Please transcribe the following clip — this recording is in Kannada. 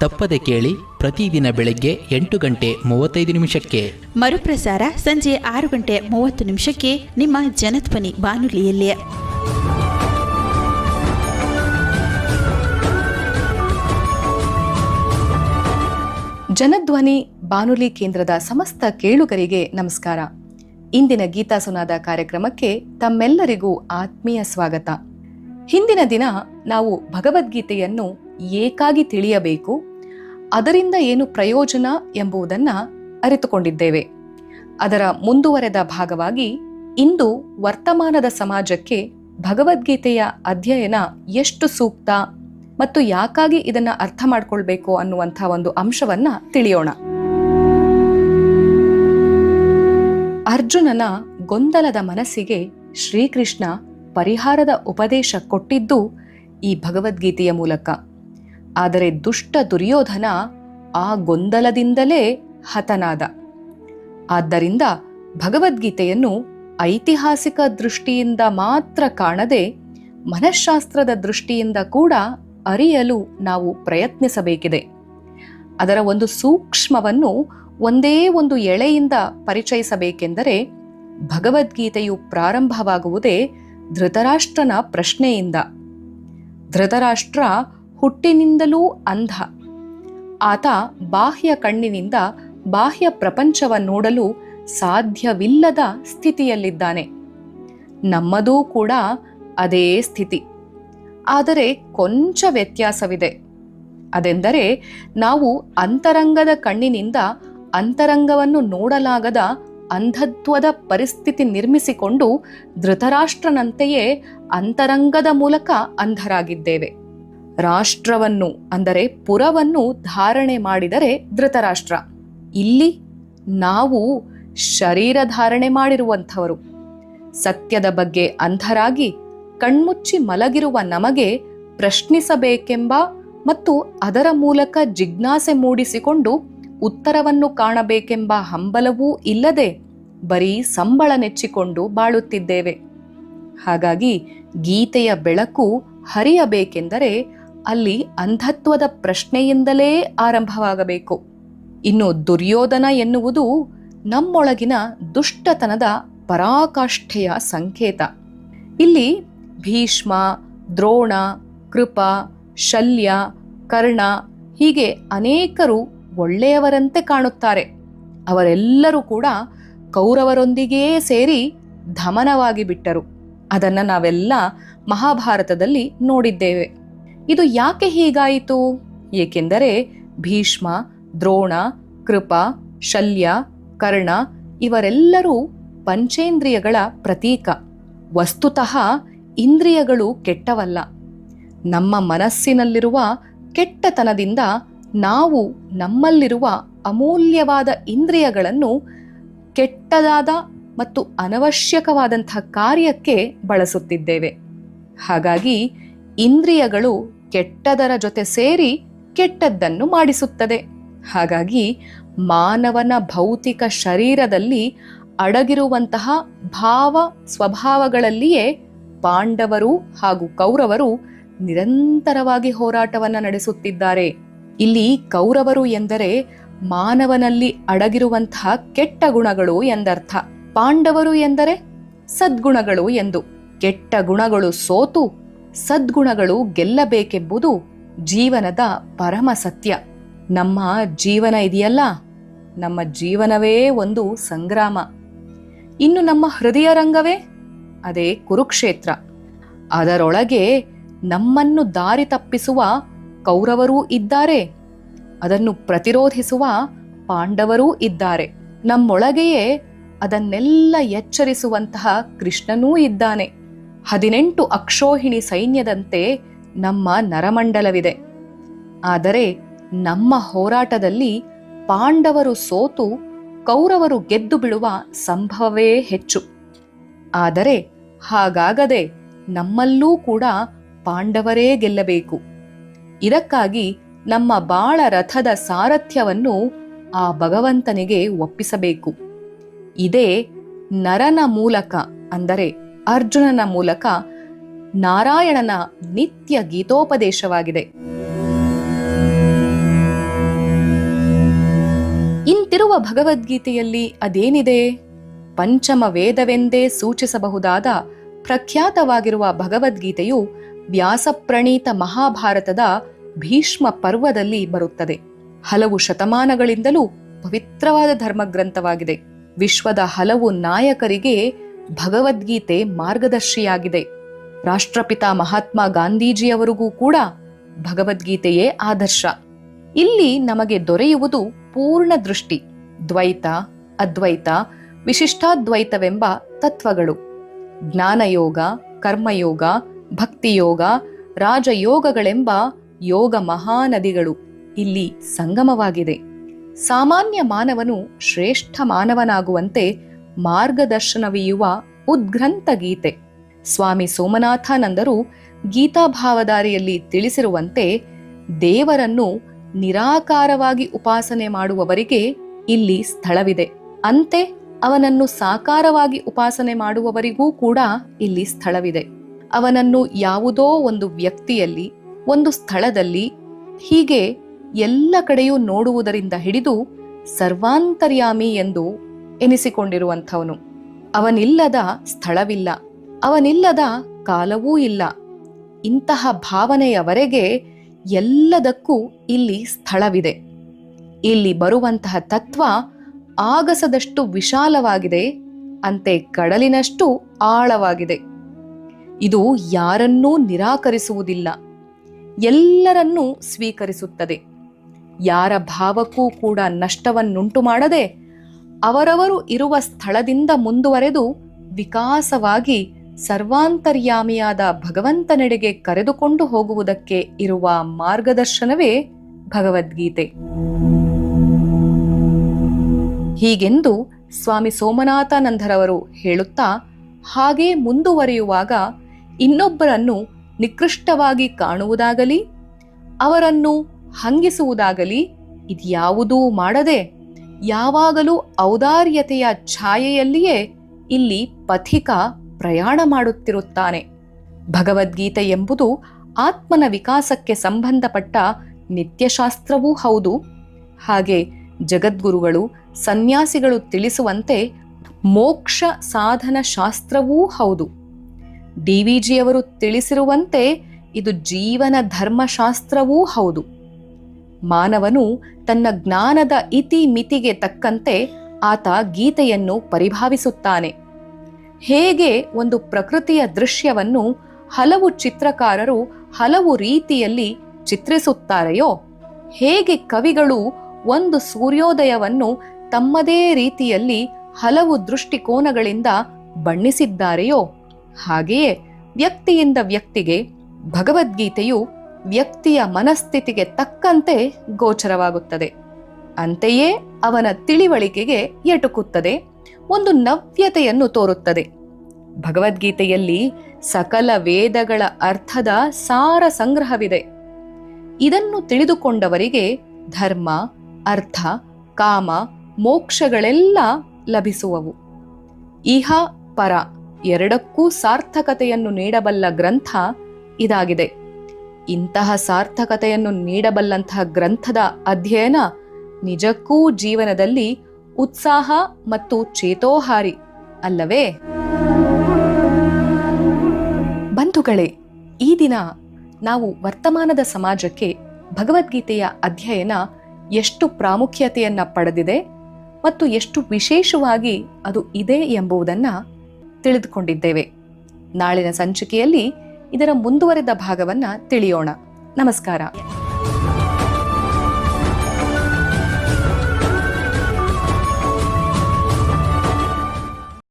ತಪ್ಪದೆ ಕೇಳಿ ಪ್ರತಿದಿನ ಬೆಳಗ್ಗೆ ಎಂಟು ಗಂಟೆ ಮೂವತ್ತೈದು ನಿಮಿಷಕ್ಕೆ. ಮರುಪ್ರಸಾರ ಸಂಜೆ ಆರು ಗಂಟೆ ಮೂವತ್ತು ನಿಮಿಷಕ್ಕೆ ನಿಮ್ಮ ಜನಧ್ವನಿ ಬಾನುಲಿಯಲ್ಲಿ. ಜನಧ್ವನಿ ಬಾನುಲಿ ಕೇಂದ್ರದ ಸಮಸ್ತ ಕೇಳುಗರಿಗೆ ನಮಸ್ಕಾರ. ಇಂದಿನ ಗೀತಾ ಸುನಾದ ಕಾರ್ಯಕ್ರಮಕ್ಕೆ ತಮ್ಮೆಲ್ಲರಿಗೂ ಆತ್ಮೀಯ ಸ್ವಾಗತ. ಹಿಂದಿನ ದಿನ ನಾವು ಭಗವದ್ಗೀತೆಯನ್ನು ಏಕಾಗಿ ತಿಳಿಯಬೇಕು ಅದರಿಂದ ಏನು ಪ್ರಯೋಜನ ಎಂಬುದನ್ನು ಅರಿತುಕೊಂಡಿದ್ದೇವೆ. ಅದರ ಮುಂದುವರೆದ ಭಾಗವಾಗಿ ಇಂದು ವರ್ತಮಾನದ ಸಮಾಜಕ್ಕೆ ಭಗವದ್ಗೀತೆಯ ಅಧ್ಯಯನ ಎಷ್ಟು ಸೂಕ್ತ ಮತ್ತು ಯಾಕಾಗಿ ಇದನ್ನು ಅರ್ಥ ಮಾಡಿಕೊಳ್ಬೇಕು ಅನ್ನುವಂಥ ಒಂದು ಅಂಶವನ್ನ ತಿಳಿಯೋಣ. ಅರ್ಜುನನ ಗೊಂದಲದ ಮನಸ್ಸಿಗೆ ಶ್ರೀಕೃಷ್ಣ ಪರಿಹಾರದ ಉಪದೇಶ ಕೊಟ್ಟಿದ್ದು ಈ ಭಗವದ್ಗೀತೆಯ ಮೂಲಕ. ಆದರೆ ದುಷ್ಟ ದುರ್ಯೋಧನ ಆ ಗೊಂದಲದಿಂದಲೇ ಹತನಾದ. ಆದ್ದರಿಂದ ಭಗವದ್ಗೀತೆಯನ್ನು ಐತಿಹಾಸಿಕ ದೃಷ್ಟಿಯಿಂದ ಮಾತ್ರ ಕಾಣದೆ ಮನಃಶಾಸ್ತ್ರದ ದೃಷ್ಟಿಯಿಂದ ಕೂಡ ಅರಿಯಲು ನಾವು ಪ್ರಯತ್ನಿಸಬೇಕಿದೆ. ಅದರ ಒಂದು ಸೂಕ್ಷ್ಮವನ್ನು ಒಂದೇ ಒಂದು ಎಳೆಯಿಂದ ಪರಿಚಯಿಸಬೇಕೆಂದರೆ ಭಗವದ್ಗೀತೆಯು ಪ್ರಾರಂಭವಾಗುವುದೇ ಧೃತರಾಷ್ಟ್ರನ ಪ್ರಶ್ನೆಯಿಂದ. ಧೃತರಾಷ್ಟ್ರ ಹುಟ್ಟಿನಿಂದಲೂ ಅಂಧ. ಆತ ಬಾಹ್ಯ ಕಣ್ಣಿನಿಂದ ಬಾಹ್ಯ ಪ್ರಪಂಚವ ನೋಡಲು ಸಾಧ್ಯವಿಲ್ಲದ ಸ್ಥಿತಿಯಲ್ಲಿದ್ದಾನೆ. ನಮ್ಮದೂ ಕೂಡ ಅದೇ ಸ್ಥಿತಿ. ಆದರೆ ಕೊಂಚ ವ್ಯತ್ಯಾಸವಿದೆ. ಅದೆಂದರೆ ನಾವು ಅಂತರಂಗದ ಕಣ್ಣಿನಿಂದ ಅಂತರಂಗವನ್ನು ನೋಡಲಾಗದ ಅಂಧತ್ವದ ಪರಿಸ್ಥಿತಿ ನಿರ್ಮಿಸಿಕೊಂಡು ಧೃತರಾಷ್ಟ್ರನಂತೆಯೇ ಅಂತರಂಗದ ಮೂಲಕ ಅಂಧರಾಗಿದ್ದೇವೆ. ರಾಷ್ಟ್ರವನ್ನು, ಅಂದರೆ ಪುರವನ್ನು ಧಾರಣೆ ಮಾಡಿದರೆ ಧೃತರಾಷ್ಟ್ರ. ಇಲ್ಲಿ ನಾವು ಶರೀರ ಧಾರಣೆ ಮಾಡಿರುವಂಥವರು. ಸತ್ಯದ ಬಗ್ಗೆ ಅಂಧರಾಗಿ ಕಣ್ಮುಚ್ಚಿ ಮಲಗಿರುವ ನಮಗೆ ಪ್ರಶ್ನಿಸಬೇಕೆಂಬ ಮತ್ತು ಅದರ ಮೂಲಕ ಜಿಜ್ಞಾಸೆ ಮೂಡಿಸಿಕೊಂಡು ಉತ್ತರವನ್ನು ಕಾಣಬೇಕೆಂಬ ಹಂಬಲವೂ ಇಲ್ಲದೆ ಬರೀ ಸಂಬಳ ನೆಚ್ಚಿಕೊಂಡು ಬಾಳುತ್ತಿದ್ದೇವೆ. ಹಾಗಾಗಿ ಗೀತೆಯ ಬೆಳಕು ಹರಿಯಬೇಕೆಂದರೆ ಅಲ್ಲಿ ಅಂಧತ್ವದ ಪ್ರಶ್ನೆಯಿಂದಲೇ ಆರಂಭವಾಗಬೇಕು. ಇನ್ನು ದುರ್ಯೋಧನ ಎನ್ನುವುದು ನಮ್ಮೊಳಗಿನ ದುಷ್ಟತನದ ಪರಾಕಾಷ್ಠೆಯ ಸಂಕೇತ. ಇಲ್ಲಿ ಭೀಷ್ಮ, ದ್ರೋಣ, ಕೃಪ, ಶಲ್ಯ, ಕರ್ಣ ಹೀಗೆ ಅನೇಕರು ಒಳ್ಳೆಯವರಂತೆ ಕಾಣುತ್ತಾರೆ. ಅವರೆಲ್ಲರೂ ಕೂಡ ಕೌರವರೊಂದಿಗೇ ಸೇರಿ ಧಮನವಾಗಿ ಬಿಟ್ಟರು ಅದನ್ನು ನಾವೆಲ್ಲ ಮಹಾಭಾರತದಲ್ಲಿ ನೋಡಿದ್ದೇವೆ. ಇದು ಯಾಕೆ ಹೀಗಾಯಿತು? ಏಕೆಂದರೆ ಭೀಷ್ಮ, ದ್ರೋಣ, ಕೃಪ, ಶಲ್ಯ, ಕರ್ಣ ಇವರೆಲ್ಲರೂ ಪಂಚೇಂದ್ರಿಯಗಳ ಪ್ರತೀಕ. ವಸ್ತುತಃ ಇಂದ್ರಿಯಗಳು ಕೆಟ್ಟವಲ್ಲ. ನಮ್ಮ ಮನಸ್ಸಿನಲ್ಲಿರುವ ಕೆಟ್ಟತನದಿಂದ ನಾವು ನಮ್ಮಲ್ಲಿರುವ ಅಮೂಲ್ಯವಾದ ಇಂದ್ರಿಯಗಳನ್ನು ಕೆಟ್ಟದಾದ ಮತ್ತು ಅನವಶ್ಯಕವಾದಂತಹ ಕಾರ್ಯಕ್ಕೆ ಬಳಸುತ್ತಿದ್ದೇವೆ. ಹಾಗಾಗಿ ಇಂದ್ರಿಯಗಳು ಕೆಟ್ಟದರ ಜೊತೆ ಸೇರಿ ಕೆಟ್ಟದ್ದನ್ನು ಮಾಡಿಸುತ್ತದೆ. ಹಾಗಾಗಿ ಮಾನವನ ಭೌತಿಕ ಶರೀರದಲ್ಲಿ ಅಡಗಿರುವಂತಹ ಭಾವ ಸ್ವಭಾವಗಳಲ್ಲಿಯೇ ಪಾಂಡವರು ಹಾಗೂ ಕೌರವರು ನಿರಂತರವಾಗಿ ಹೋರಾಟವನ್ನು ನಡೆಸುತ್ತಿದ್ದಾರೆ. ಇಲ್ಲಿ ಕೌರವರು ಎಂದರೆ ಮಾನವನಲ್ಲಿ ಅಡಗಿರುವಂತಹ ಕೆಟ್ಟ ಗುಣಗಳು ಎಂದರ್ಥ. ಪಾಂಡವರು ಎಂದರೆ ಸದ್ಗುಣಗಳು ಎಂದು. ಕೆಟ್ಟ ಗುಣಗಳು ಸೋತು ಸದ್ಗುಣಗಳು ಗೆಲ್ಲಬೇಕೆಂಬುದು ಜೀವನದ ಪರಮ ಸತ್ಯ. ನಮ್ಮ ಜೀವನ ಇದೆಯಲ್ಲ? ನಮ್ಮ ಜೀವನವೇ ಒಂದು ಸಂಗ್ರಾಮ. ಇನ್ನು ನಮ್ಮ ಹೃದಯ ರಂಗವೇ? ಅದೇ ಕುರುಕ್ಷೇತ್ರ. ಅದರೊಳಗೆ ನಮ್ಮನ್ನು ದಾರಿ ತಪ್ಪಿಸುವ ಕೌರವರೂ ಇದ್ದಾರೆ. ಅದನ್ನು ಪ್ರತಿರೋಧಿಸುವ ಪಾಂಡವರೂ ಇದ್ದಾರೆ. ನಮ್ಮೊಳಗೆಯೇ ಅದನ್ನೆಲ್ಲ ಎಚ್ಚರಿಸುವಂತಹ ಕೃಷ್ಣನೂ ಇದ್ದಾನೆ. ಹದಿನೆಂಟು ಅಕ್ಷೋಹಿಣಿ ಸೈನ್ಯದಂತೆ ನಮ್ಮ ನರಮಂಡಲವಿದೆ. ಆದರೆ ನಮ್ಮ ಹೋರಾಟದಲ್ಲಿ ಪಾಂಡವರು ಸೋತು ಕೌರವರು ಗೆದ್ದು ಬಿಡುವ ಸಂಭವವೇ ಹೆಚ್ಚು. ಆದರೆ ಹಾಗಾಗದೆ ನಮ್ಮಲ್ಲೂ ಕೂಡ ಪಾಂಡವರೇ ಗೆಲ್ಲಬೇಕು. ಇದಕ್ಕಾಗಿ ನಮ್ಮ ಬಾಳ ರಥದ ಸಾರಥ್ಯವನ್ನು ಆ ಭಗವಂತನಿಗೆ ಒಪ್ಪಿಸಬೇಕು. ಇದೇ ನರನ ಮೂಲಕ ಅಂದರೆ ಅರ್ಜುನನ ಮೂಲಕ ನಾರಾಯಣನ ನಿತ್ಯ ಗೀತೋಪದೇಶವಾಗಿದೆ. ಇಂತಿರುವ ಭಗವದ್ಗೀತೆಯಲ್ಲಿ ಅದೇನಿದೆ? ಪಂಚಮ ವೇದವೆಂದೇ ಸೂಚಿಸಬಹುದಾದ ಪ್ರಖ್ಯಾತವಾಗಿರುವ ಭಗವದ್ಗೀತೆಯು ವ್ಯಾಸಪ್ರಣೀತ ಮಹಾಭಾರತದ ಭೀಷ್ಮ ಪರ್ವದಲ್ಲಿ ಬರುತ್ತದೆ. ಹಲವು ಶತಮಾನಗಳಿಂದಲೂ ಪವಿತ್ರವಾದ ಧರ್ಮಗ್ರಂಥವಾಗಿದೆ. ವಿಶ್ವದ ಹಲವು ನಾಯಕರಿಗೆ ಭಗವದ್ಗೀತೆ ಮಾರ್ಗದರ್ಶಿಯಾಗಿದೆ. ರಾಷ್ಟ್ರಪಿತ ಮಹಾತ್ಮ ಗಾಂಧೀಜಿಯವರಿಗೂ ಕೂಡ ಭಗವದ್ಗೀತೆಯೇ ಆದರ್ಶ. ಇಲ್ಲಿ ನಮಗೆ ದೊರೆಯುವುದು ಪೂರ್ಣ ದೃಷ್ಟಿ, ದ್ವೈತ, ಅದ್ವೈತ, ವಿಶಿಷ್ಟಾದ್ವೈತವೆಂಬ ತತ್ವಗಳು. ಜ್ಞಾನಯೋಗ, ಕರ್ಮಯೋಗ, ಭಕ್ತಿಯೋಗ, ರಾಜಯೋಗಗಳೆಂಬ ಯೋಗ ಮಹಾನದಿಗಳು ಇಲ್ಲಿ ಸಂಗಮವಾಗಿದೆ. ಸಾಮಾನ್ಯ ಮಾನವನು ಶ್ರೇಷ್ಠ ಮಾನವನಾಗುವಂತೆ ಮಾರ್ಗದರ್ಶನವೀಯುವ ಉದ್ಗ್ರಂಥ ಗೀತೆ. ಸ್ವಾಮಿ ಸೋಮನಾಥಾನಂದರು ಗೀತಾಭಾವದಾರಿಯಲ್ಲಿ ತಿಳಿಸಿರುವಂತೆ ದೇವರನ್ನು ನಿರಾಕಾರವಾಗಿ ಉಪಾಸನೆ ಮಾಡುವವರಿಗೆ ಇಲ್ಲಿ ಸ್ಥಳವಿದೆ. ಅಂತೆ ಅವನನ್ನು ಸಾಕಾರವಾಗಿ ಉಪಾಸನೆ ಮಾಡುವವರಿಗೂ ಕೂಡ ಇಲ್ಲಿ ಸ್ಥಳವಿದೆ. ಅವನನ್ನು ಯಾವುದೋ ಒಂದು ವ್ಯಕ್ತಿಯಲ್ಲಿ, ಒಂದು ಸ್ಥಳದಲ್ಲಿ, ಹೀಗೆ ಎಲ್ಲ ಕಡೆಯೂ ನೋಡುವುದರಿಂದ ಹಿಡಿದು ಸರ್ವಾಂತರ್ಯಾಮಿ ಎಂದು ಎನಿಸಿಕೊಂಡಿರುವಂಥವನು. ಅವನಿಲ್ಲದ ಸ್ಥಳವಿಲ್ಲ, ಅವನಿಲ್ಲದ ಕಾಲವೂ ಇಲ್ಲ. ಇಂತಹ ಭಾವನೆಯವರೆಗೆ ಎಲ್ಲದಕ್ಕೂ ಇಲ್ಲಿ ಸ್ಥಳವಿದೆ. ಇಲ್ಲಿ ಬರುವಂತಹ ತತ್ವ ಆಗಸದಷ್ಟು ವಿಶಾಲವಾಗಿದೆ, ಅಂತೆ ಕಡಲಿನಷ್ಟು ಆಳವಾಗಿದೆ. ಇದು ಯಾರನ್ನೂ ನಿರಾಕರಿಸುವುದಿಲ್ಲ, ಎಲ್ಲರನ್ನೂ ಸ್ವೀಕರಿಸುತ್ತದೆ. ಯಾರ ಭಾವಕ್ಕೂ ಕೂಡ ನಷ್ಟವನ್ನುಂಟು ಮಾಡದೆ ಅವರವರು ಇರುವ ಸ್ಥಳದಿಂದ ಮುಂದುವರೆದು ವಿಕಾಸವಾಗಿ ಸರ್ವಾಂತರ್ಯಾಮಿಯಾದ ಭಗವಂತನೆಡೆಗೆ ಕರೆದುಕೊಂಡು ಹೋಗುವುದಕ್ಕೆ ಇರುವ ಮಾರ್ಗದರ್ಶನವೇ ಭಗವದ್ಗೀತೆ. ಹೀಗೆಂದು ಸ್ವಾಮಿ ಸೋಮನಾಥಾನಂದರವರು ಹೇಳುತ್ತಾ, ಹಾಗೆ ಮುಂದುವರಿಯುವಾಗ ಇನ್ನೊಬ್ಬರನ್ನು ನಿಕೃಷ್ಟವಾಗಿ ಕಾಣುವುದಾಗಲಿ, ಅವರನ್ನು ಹಂಗಿಸುವುದಾಗಲಿ ಇದ್ಯಾವುದೂ ಮಾಡದೆ ಯಾವಾಗಲೂ ಔದಾರ್ಯತೆಯ ಛಾಯೆಯಲ್ಲಿಯೇ ಇಲ್ಲಿ ಪಥಿಕ ಪ್ರಯಾಣ ಮಾಡುತ್ತಿರುತ್ತಾನೆ. ಭಗವದ್ಗೀತೆ ಎಂಬುದು ಆತ್ಮನ ವಿಕಾಸಕ್ಕೆ ಸಂಬಂಧಪಟ್ಟ ನಿತ್ಯಶಾಸ್ತ್ರವೂ ಹೌದು. ಹಾಗೆ ಜಗದ್ಗುರುಗಳು, ಸನ್ಯಾಸಿಗಳು ತಿಳಿಸುವಂತೆ ಮೋಕ್ಷ ಸಾಧನ ಶಾಸ್ತ್ರವೂ ಹೌದು. ಜಿಯವರು ತಿಳಿಸಿರುವಂತೆ ಇದು ಜೀವನ ಧರ್ಮಶಾಸ್ತ್ರವೂ ಹೌದು. ಮಾನವನು ತನ್ನ ಜ್ಞಾನದ ಇತಿ ಮಿತಿಗೆ ತಕ್ಕಂತೆ ಆತ ಗೀತೆಯನ್ನು ಪರಿಭಾವಿಸುತ್ತಾನೆ. ಹೇಗೆ ಒಂದು ಪ್ರಕೃತಿಯ ದೃಶ್ಯವನ್ನು ಹಲವು ಚಿತ್ರಕಾರರು ಹಲವು ರೀತಿಯಲ್ಲಿ ಚಿತ್ರಿಸುತ್ತಾರೆಯೋ, ಹೇಗೆ ಕವಿಗಳು ಒಂದು ಸೂರ್ಯೋದಯವನ್ನು ತಮ್ಮದೇ ರೀತಿಯಲ್ಲಿ ಹಲವು ದೃಷ್ಟಿಕೋನಗಳಿಂದ ಬಣ್ಣಿಸಿದ್ದಾರೆಯೋ, ಹಾಗೆಯೇ ವ್ಯಕ್ತಿಯಿಂದ ವ್ಯಕ್ತಿಗೆ ಭಗವದ್ಗೀತೆಯು ವ್ಯಕ್ತಿಯ ಮನಸ್ಥಿತಿಗೆ ತಕ್ಕಂತೆ ಗೋಚರವಾಗುತ್ತದೆ. ಅಂತೆಯೇ ಅವನ ತಿಳಿವಳಿಕೆಗೆ ಎಟುಕುತ್ತದೆ, ಒಂದು ನವ್ಯತೆಯನ್ನು ತೋರುತ್ತದೆ. ಭಗವದ್ಗೀತೆಯಲ್ಲಿ ಸಕಲ ವೇದಗಳ ಅರ್ಥದ ಸಾರ ಸಂಗ್ರಹವಿದೆ. ಇದನ್ನು ತಿಳಿದುಕೊಂಡವರಿಗೆ ಧರ್ಮ, ಅರ್ಥ, ಕಾಮ, ಮೋಕ್ಷಗಳೆಲ್ಲ ಲಭಿಸುವವು. ಇಹ ಪರ ಎರಡಕ್ಕೂ ಸಾರ್ಥಕತೆಯನ್ನು ನೀಡಬಲ್ಲ ಗ್ರಂಥ ಇದಾಗಿದೆ. ಇಂತಹ ಸಾರ್ಥಕತೆಯನ್ನು ನೀಡಬಲ್ಲಂತಹ ಗ್ರಂಥದ ಅಧ್ಯಯನ ನಿಜಕ್ಕೂ ಜೀವನದಲ್ಲಿ ಉತ್ಸಾಹ ಮತ್ತು ಚೇತೋಹಾರಿ ಅಲ್ಲವೇ? ಬಂಧುಗಳೇ, ಈ ದಿನ ನಾವು ವರ್ತಮಾನದ ಸಮಾಜಕ್ಕೆ ಭಗವದ್ಗೀತೆಯ ಅಧ್ಯಯನ ಎಷ್ಟು ಪ್ರಾಮುಖ್ಯತೆಯನ್ನು ಪಡೆದಿದೆ ಮತ್ತು ಎಷ್ಟು ವಿಶೇಷವಾಗಿ ಅದು ಇದೆ ಎಂಬುದನ್ನು ತಿಳಿದುಕೊಂಡಿದ್ದೇವೆ. ನಾಳಿನ ಸಂಚಿಕೆಯಲ್ಲಿ ಇದರ ಮುಂದುವರೆದ ಭಾಗವನ್ನ ತಿಳಿಯೋಣ. ನಮಸ್ಕಾರ.